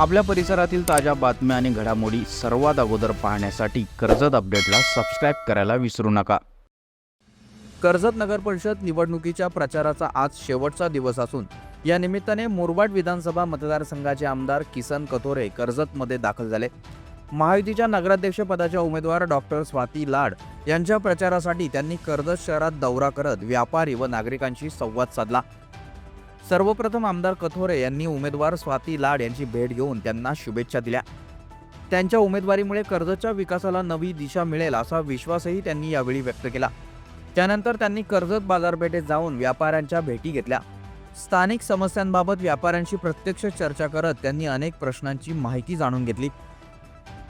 आपल्या परिसरातील ताज्या बातम्या आणि घडामोडी सर्वात अगोदर पाहण्यासाठी कर्जत अपडेटला सबस्क्राईब करायला विसरू नका. कर्जत नगर परिषद निवडणुकीच्या प्रचाराचा आज शेवटचा दिवस असून या निमित्ताने मुरबाड विधानसभा मतदारसंघाचे आमदार किसन कथोरे कर्जतमध्ये दाखल झाले. महायुतीच्या नगराध्यक्षपदाच्या उमेदवार डॉक्टर स्वाती लाड यांच्या प्रचारासाठी त्यांनी कर्जत शहरात दौरा करत व्यापारी व नागरिकांशी संवाद साधला. सर्वप्रथम आमदार कथोरे यांनी उमेदवार स्वाती लाड यांची भेट घेऊन त्यांना शुभेच्छा दिल्या. त्यांच्या उमेदवारीमुळे कर्जतच्या विकासाला नवी दिशा मिळेल असा विश्वासही त्यांनी यावेळी व्यक्त केला. त्यानंतर त्यांनी कर्जत बाजारपेठेत जाऊन व्यापाऱ्यांच्या भेटी घेतल्या. स्थानिक समस्यांबाबत व्यापाऱ्यांशी प्रत्यक्ष चर्चा करत त्यांनी अनेक प्रश्नांची माहिती जाणून घेतली.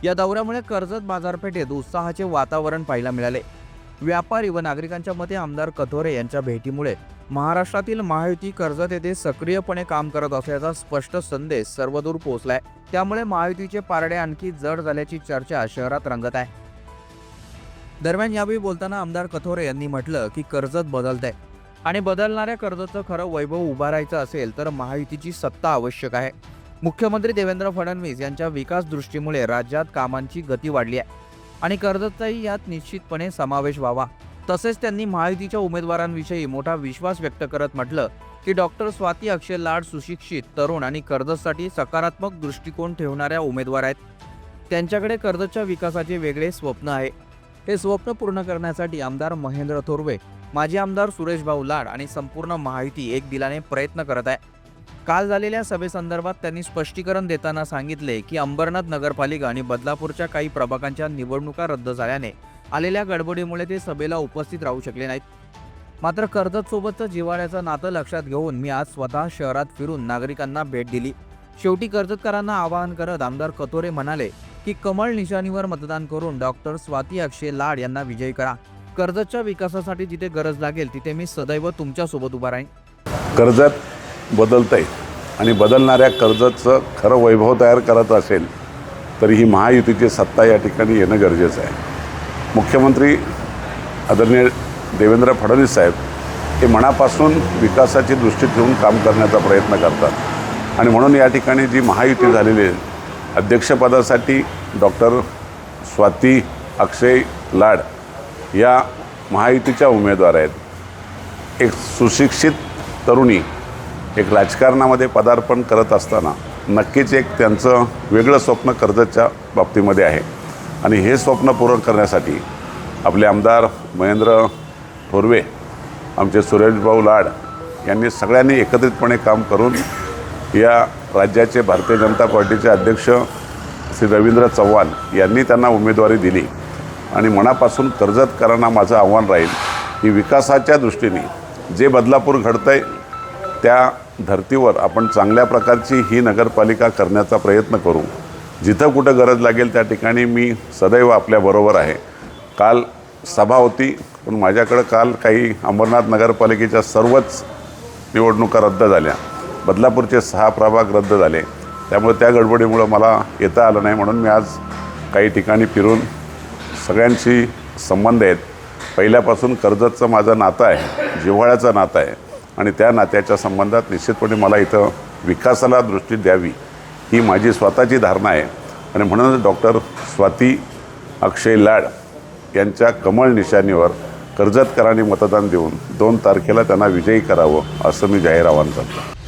या दौऱ्यामुळे कर्जत बाजारपेठेत उत्साहाचे वातावरण पाहायला मिळाले. व्यापारी व नागरिकांच्या मते आमदार कथोरे यांच्या भेटीमुळे महाराष्ट्रातील महायुती कर्जत येथे सक्रियपणे काम करत असल्याचा स्पष्ट संदेश सर्वदूर पोहोचलाय. त्यामुळे महायुतीचे पारडे आणखी जड झाल्याची चर्चा शहरात रंगत आहे. दरम्यान यावेळी बोलताना आमदार कथोरे यांनी म्हटलं की कर्जत बदलत आहे आणि बदलणाऱ्या कर्जतचं खरं वैभव उभारायचं असेल तर महायुतीची सत्ता आवश्यक आहे. मुख्यमंत्री देवेंद्र फडणवीस यांच्या विकास दृष्टीमुळे राज्यात कामांची गती वाढली आहे. आणि कर्जतचाही यात निश्चितपणे समावेश व्हावा. तसेच त्यांनी महायुतीच्या उमेदवारांविषयी मोठा विश्वास व्यक्त करत म्हटलं की डॉक्टर स्वाती अक्षय लाड सुशिक्षित तरुण आणि कर्जतसाठी सकारात्मक दृष्टिकोन ठेवणाऱ्या उमेदवार आहेत. त्यांच्याकडे कर्जतच्या विकासाचे वेगळे स्वप्न आहे. हे स्वप्न पूर्ण करण्यासाठी आमदार महेंद्र थोरवे माजी आमदार सुरेश भाऊ लाड आणि संपूर्ण महायुती एक दिलाने प्रयत्न करत आहे. काल झालेल्या सभेसंदर्भात त्यांनी स्पष्टीकरण देताना सांगितले की अंबरनाथ नगरपालिका आणि बदलापूरच्या काही प्रभागांच्या निवडणुका रद्द झाल्याने आलेल्या गडबडीमुळे ते सभेला उपस्थित राहू शकले नाहीत. मात्र कर्जतसोबतचं जिव्हाळ्याचं नातं लक्षात घेऊन मी आज स्वतः शहरात फिरून नागरिकांना भेट दिली. शेवटी कर्जतकरांना आवाहन करत आमदार कतोरे म्हणाले की कमळ निशाणीवर मतदान करून डॉक्टर स्वाती अक्षय लाड यांना विजयी करा. कर्जतच्या विकासासाठी जिथे गरज लागेल तिथे मी सदैव तुमच्यासोबत उभा राहीन. कर्जत बदलतं आहे आणि बदलणाऱ्या कर्जतचं खरं वैभव तयार करत असेल तर ही महायुतीची सत्ता या ठिकाणी येणं गरजेचं आहे. मुख्यमंत्री आदरणीय देवेंद्र फडणवीस साहेब हे मनापासून विकासाची दृष्टी ठेवून काम करण्याचा प्रयत्न करतात. आणि म्हणून या ठिकाणी जी महायुती झालेली आहे अध्यक्षपदासाठी डॉक्टर स्वाती अक्षय लाड या महायुतीच्या उमेदवार आहेत. एक सुशिक्षित तरुणी एक राजकारणामध्ये पदार्पण करत असताना नक्कीच एक त्यांचं वेगळं स्वप्न कर्जतच्या बाबतीमध्ये आहे. आणि हे स्वप्न पूर्ण करण्यासाठी आपले आमदार महेंद्र थोरवे आमचे सुरेशभाऊ लाड यांनी सगळ्यांनी एकत्रितपणे काम करून या राज्याचे भारतीय जनता पार्टीचे अध्यक्ष श्री रवींद्र चव्हाण यांनी त्यांना उमेदवारी दिली. आणि मनापासून कर्जतकरांना माझं आव्हान राहील की विकासाच्या दृष्टीने जे बदलापूर घडतं आहे त्या धर्तीवर आपण चांगल्या प्रकारची ही नगरपालिका करण्याचा प्रयत्न करू. जिथं कुठं गरज लागेल त्या ठिकाणी मी सदैव आपल्याबरोबर आहे. काल सभा होती पण माझ्याकडं काल काही अंबरनाथ नगरपालिकेच्या सर्वच निवडणुका रद्द झाल्या. बदलापूरचे सहा प्रभाग रद्द झाले. त्यामुळे त्या गडबडीमुळं मला येता आलं नाही म्हणून मी आज काही ठिकाणी फिरून सगळ्यांशी संबंध आहेत. पहिल्यापासून कर्जतचं माझं नातं आहे जिव्हाळ्याचं नातं आहे. आणि त्या नात्याच्या संबंधात निश्चितपणे मला इथं विकासाला दृष्टी द्यावी ही माझी स्वतःची धारणा आहे. आणि म्हणूनच डॉक्टर स्वाती अक्षय लाड यांच्या कमळ निशाणीवर कर्जतकरांनी मतदान देऊन दोन तारखेला त्यांना विजयी करावं असं मी जाहीर आवाहन करतो.